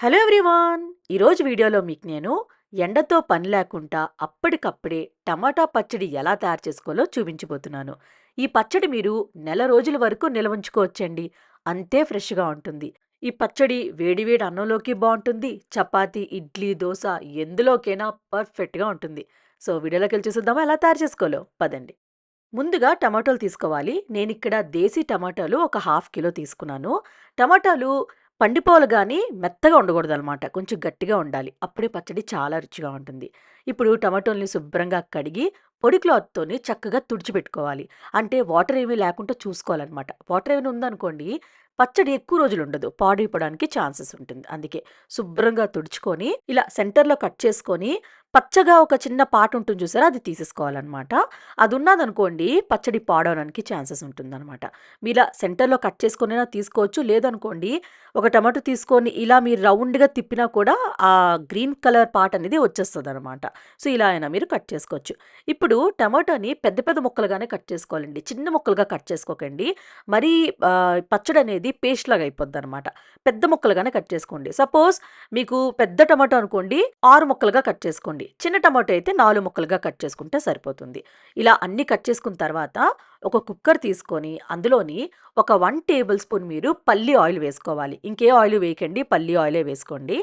Hello everyone! ఈరోజు వీడియోలో మీకు నేను ఎండతో పని లేకుండా అప్పటికప్పుడే టమాటా పచ్చడి ఎలా తయారు చేసుకోవాలో చూపించబోతున్నాను. ఈ పచ్చడి మీరు నెల రోజుల వరకు నిల్వ ఉంచుకోవచ్చండి. అంతే ఫ్రెష్గా ఉంటుంది. ఈ పచ్చడి వేడివేడి అన్నంలోకి బాగుంటుంది. చపాతీ ఇడ్లీ దోశ ఎందులోకైనా పర్ఫెక్ట్గా ఉంటుంది. సో వీడియోలోకి వెళ్ళి చూసేద్దామా? ఎలా తయారు చేసుకోవాలో? పదండి. ముందుగా టమాటాలు తీసుకోవాలి. నేను ఇక్కడ దేశీ టమాటాలు ఒక హాఫ్ కిలో తీసుకున్నాను. టమాటాలు పండిపోలు కానీ మెత్తగా ఉండకూడదు అనమాట కొంచెం గట్టిగా ఉండాలి. అప్పుడే పచ్చడి చాలా రుచిగా ఉంటుంది. ఇప్పుడు టమాటోల్ని శుభ్రంగా కడిగి పొడి క్లాత్తోని చక్కగా తుడిచిపెట్టుకోవాలి అంటే వాటర్ ఏమీ లేకుండా చూసుకోవాలన్నమాట. వాటర్ ఏమైనా ఉందనుకోండి పచ్చడి ఎక్కువ రోజులు ఉండదు. పాడైపోవడానికి ఛాన్సెస్ ఉంటుంది. అందుకే శుభ్రంగా తుడుచుకొని ఇలా సెంటర్లో కట్ చేసుకొని పచ్చగా ఒక చిన్న పాట ఉంటుంది చూసారా? అది తీసేసుకోవాలన్నమాట. అది ఉన్నదనుకోండి పచ్చడి పాడవడానికి ఛాన్సెస్ ఉంటుందన్నమాట. మీరు సెంటర్లో కట్ చేసుకొనైనా తీసుకోవచ్చు లేదనుకోండి ఒక టమాటో తీసుకొని ఇలా మీరు రౌండ్గా తిప్పినా కూడా ఆ గ్రీన్ కలర్ పార్ట్ అనేది వచ్చేస్తుంది అనమాట సో ఇలా అయినా మీరు కట్ చేసుకోవచ్చు. ఇప్పుడు టమాటోని పెద్ద పెద్ద ముక్కలుగానే కట్ చేసుకోవాలండి. చిన్న ముక్కలుగా కట్ చేసుకోకండి. మరీ పచ్చడి అనేది పేస్ట్ లాగా అయిపోద్ది అనమాట పెద్ద ముక్కలుగానే కట్ చేసుకోండి. సపోజ్ మీకు పెద్ద టమాటో అనుకోండి ఆరు ముక్కలుగా కట్ చేసుకోండి. చిన్న టమాటో అయితే నాలుగు ముక్కలుగా కట్ చేసుకుంటే సరిపోతుంది. ఇలా అన్ని కట్ చేసుకున్న తర్వాత ఒక కుక్కర్ తీసుకొని అందులోని ఒక వన్ టేబుల్ స్పూన్ మీరు పల్లి ఆయిల్ వేసుకోవాలి. ఇంకే ఆయిల్ వేయకండి పల్లి ఆయిలే వేసుకోండి.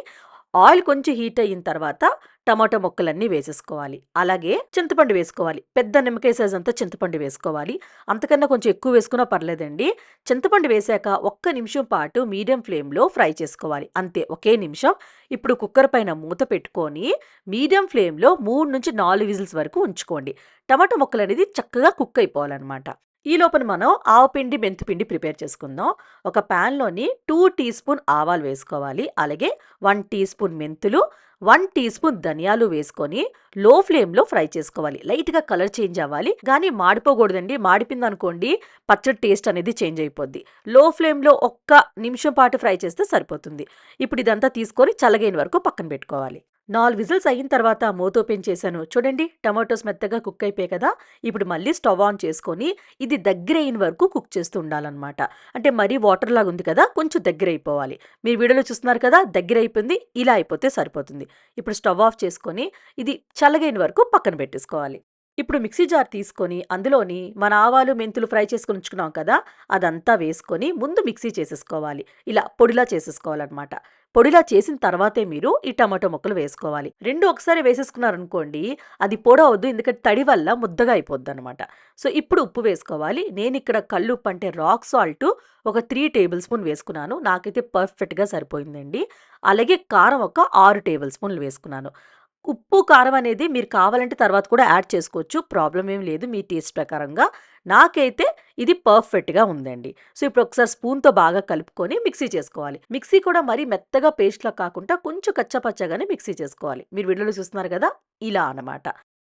ఆయిల్ కొంచెం హీట్ అయిన తర్వాత టమాటో ముక్కలన్నీ వేసేసుకోవాలి. అలాగే చింతపండు వేసుకోవాలి. పెద్ద నిమ్మకాయ సైజ్ అంతా చింతపండు వేసుకోవాలి. అంతకన్నా కొంచెం ఎక్కువ వేసుకున్నా పర్లేదండి. చింతపండు వేసాక ఒక్క నిమిషం పాటు మీడియం ఫ్లేమ్లో ఫ్రై చేసుకోవాలి. అంతే ఒకే నిమిషం. ఇప్పుడు కుక్కర్ పైన మూత పెట్టుకొని మీడియం ఫ్లేమ్లో మూడు నుంచి నాలుగు విజిల్స్ వరకు ఉంచుకోండి. టమాటో ముక్కలు అనేది చక్కగా కుక్ అయిపోవాలన్నమాట. ఈ లోపల మనం ఆవపిండి మెంతిపిండి ప్రిపేర్ చేసుకుందాం. ఒక ప్యాన్లోని టూ టీ స్పూన్ ఆవాలు వేసుకోవాలి. అలాగే వన్ టీ స్పూన్ మెంతులు వన్ టీ స్పూన్ ధనియాలు వేసుకొని లో ఫ్లేమ్లో ఫ్రై చేసుకోవాలి లైట్గా కలర్ చేంజ్ అవ్వాలి. కానీ మాడిపోకూడదండి. మాడిపోయింది అనుకోండి పచ్చడి టేస్ట్ అనేది చేంజ్ అయిపోద్ది. లో ఫ్లేమ్లో ఒక్క నిమిషం పాటు ఫ్రై చేస్తే సరిపోతుంది. ఇప్పుడు ఇదంతా తీసుకొని చల్లగైన వరకు పక్కన పెట్టుకోవాలి. నాలుగు విజిల్స్ అయిన తర్వాత మూత ఓపెన్ చేశాను. చూడండి టమాటోస్ మెత్తగా కుక్ అయిపోయాయి కదా. ఇప్పుడు మళ్ళీ స్టవ్ ఆన్ చేసుకొని ఇది దగ్గర అయిన వరకు కుక్ చేస్తూ ఉండాలన్నమాట. అంటే మరీ వాటర్ లాగా ఉంది కదా కొంచెం దగ్గర అయిపోవాలి. మీరు వీడియోలో చూస్తున్నారు కదా దగ్గర అయిపోయింది ఇలా అయిపోతే సరిపోతుంది. ఇప్పుడు స్టవ్ ఆఫ్ చేసుకొని ఇది చల్లగైన వరకు పక్కన పెట్టేసుకోవాలి. ఇప్పుడు మిక్సీ జార్ తీసుకొని అందులోని మన ఆవాలు మెంతులు ఫ్రై చేసుకొని ఉంచుకున్నాం కదా అదంతా వేసుకొని ముందు మిక్సీ చేసేసుకోవాలి. ఇలా పొడిలా చేసేసుకోవాలన్నమాట. పొడిలా చేసిన తర్వాతే మీరు ఈ టమాటో ముక్కలు వేసుకోవాలి. రెండు ఒకసారి వేసేసుకున్నారనుకోండి అది పొడవద్దు ఎందుకంటే తడి వల్ల ముద్దగా అయిపోద్ది అనమాట సో ఇప్పుడు ఉప్పు వేసుకోవాలి. నేను ఇక్కడ కళ్ళు ఉప్పు అంటే రాక్ సాల్ట్ ఒక త్రీ టేబుల్ స్పూన్ వేసుకున్నాను. నాకైతే పర్ఫెక్ట్గా సరిపోయిందండి. అలాగే కారం ఒక ఆరు టేబుల్ స్పూన్లు వేసుకున్నాను. ఉప్పు కారం అనేది మీరు కావాలంటే తర్వాత కూడా యాడ్ చేసుకోవచ్చు. ప్రాబ్లం ఏం లేదు మీ టేస్ట్ ప్రకారంగా. నాకైతే ఇది పర్ఫెక్ట్గా ఉందండి. సో ఇప్పుడు ఒకసారి స్పూన్తో బాగా కలుపుకొని మిక్సీ చేసుకోవాలి. మిక్సీ కూడా మరీ మెత్తగా పేస్ట్లా కాకుండా కొంచెం కచ్చపచ్చగానే మిక్సీ చేసుకోవాలి. మీరు వీడియోలో చూస్తున్నారు కదా? ఇలా అన్నమాట.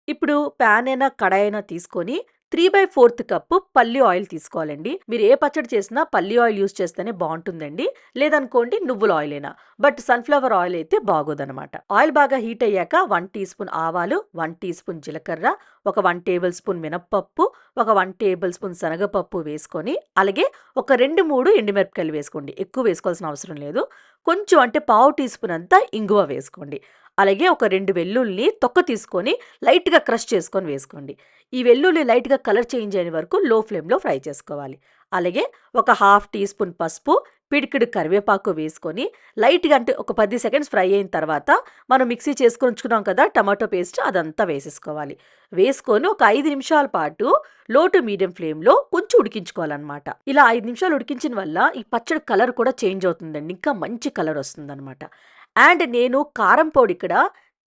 ఇప్పుడు ప్యాన్ అయినా కడాయి అయినా తీసుకొని త్రీ బై ఫోర్త్ కప్పు పల్లి ఆయిల్ తీసుకోవాలండి. మీరు ఏ పచ్చడి చేసినా పల్లి ఆయిల్ యూస్ చేస్తేనే బాగుంటుందండి. లేదనుకోండి నువ్వుల ఆయిల్ అయినా బట్ సన్ఫ్లవర్ ఆయిల్ అయితే బాగోదనమాట. ఆయిల్ బాగా హీట్ అయ్యాక వన్ టీ స్పూన్ ఆవాలు వన్ టీ స్పూన్ జీలకర్ర ఒక వన్ టేబుల్ స్పూన్ మినప్పప్పు ఒక వన్ టేబుల్ స్పూన్ శనగపప్పు వేసుకొని అలాగే ఒక రెండు మూడు ఎండుమిరపకాయలు వేసుకోండి. ఎక్కువ వేసుకోవాల్సిన అవసరం లేదు. కొంచెం అంటే పావు టీ స్పూన్ అంతా ఇంగువ వేసుకోండి. అలాగే ఒక రెండు వెల్లుల్ని తొక్క తీసుకొని లైట్గా క్రష్ చేసుకొని వేసుకోండి. ఈ వెల్లుల్లి లైట్గా కలర్ చేంజ్ అయిన వరకు లో ఫ్లేమ్లో ఫ్రై చేసుకోవాలి. అలాగే ఒక హాఫ్ టీ స్పూన్ పసుపు పిడికిడి కరివేపాకు వేసుకొని లైట్గా అంటే ఒక పది సెకండ్స్ ఫ్రై అయిన తర్వాత మనం మిక్సీ చేసుకొని ఉంచుకున్నాం కదా టమాటో పేస్ట్ అదంతా వేసేసుకోవాలి. వేసుకొని ఒక ఐదు నిమిషాల పాటు లో టు మీడియం ఫ్లేమ్లో కొంచెం ఉడికించుకోవాలన్నమాట. ఇలా ఐదు నిమిషాలు ఉడికించిన వల్ల ఈ పచ్చడి కలర్ కూడా చేంజ్ అవుతుందండి. ఇంకా మంచి కలర్ వస్తుందన్నమాట. అండ్ నేను కారం పొడి ఇక్కడ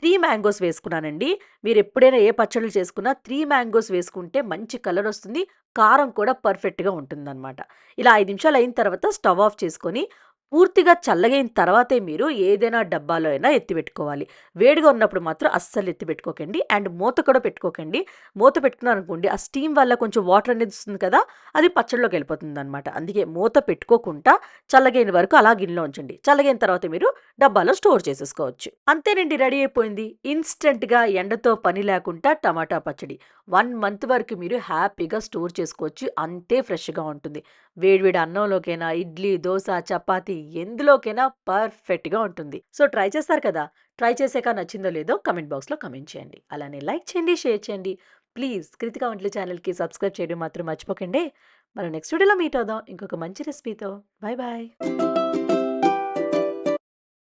త్రీ మ్యాంగోస్ వేసుకున్నానండి. మీరు ఎప్పుడైనా ఏ పచ్చళ్ళు చేసుకున్నా త్రీ మ్యాంగోస్ వేసుకుంటే మంచి కలర్ వస్తుంది. కారం కూడా పర్ఫెక్ట్గా ఉంటుందన్నమాట. ఇలా ఐదు నిమిషాలు అయిన తర్వాత స్టవ్ ఆఫ్ చేసుకొని పూర్తిగా చల్లగైన తర్వాతే మీరు ఏదైనా డబ్బాలో అయినా ఎత్తిపెట్టుకోవాలి వేడిగా ఉన్నప్పుడు మాత్రం అస్సలు ఎత్తిపెట్టుకోకండి అండ్ మూత కూడా పెట్టుకోకండి. మూత పెట్టుకున్నారనుకోండి ఆ స్టీమ్ వల్ల కొంచెం వాటర్ అనేది వస్తుంది కదా అది పచ్చడిలోకి వెళ్ళిపోతుంది అనమాట అందుకే మూత పెట్టుకోకుండా చల్లగైన వరకు అలా గిన్నెలో ఉంచండి. చల్లగైన తర్వాత మీరు డబ్బాలో స్టోర్ చేసేసుకోవచ్చు. అంతేనండి రెడీ అయిపోయింది. ఇన్స్టెంట్గా ఎండతో పని లేకుండా టమాటా పచ్చడి. వన్ మంత్ వరకు మీరు హ్యాపీగా స్టోర్ చేసుకోవచ్చు. అంతే ఫ్రెష్గా ఉంటుంది. వేడివేడి అన్నంలోకైనా, ఇడ్లీ, దోశ చపాతీ ఎందులోకైనా పర్ఫెక్ట్‌గా ఉంటుంది. సో, ట్రై చేస్తారు కదా! ట్రై చేసాక నచ్చిందో లేదో కమెంట్ బాక్స్‌లో కమెంట్ చేయండి. అలానే లైక్ చేయండి, షేర్ చేయండి. ప్లీజ్ కృతిక వంటలు ఛానల్‌కి సబ్స్క్రైబ్ చేయడం మాత్రం మర్చిపోకండి. మనం నెక్స్ట్ వీడియోలో మీట్ అవుదాం ఇంకొక మంచి రెసిపీతో. Bye bye.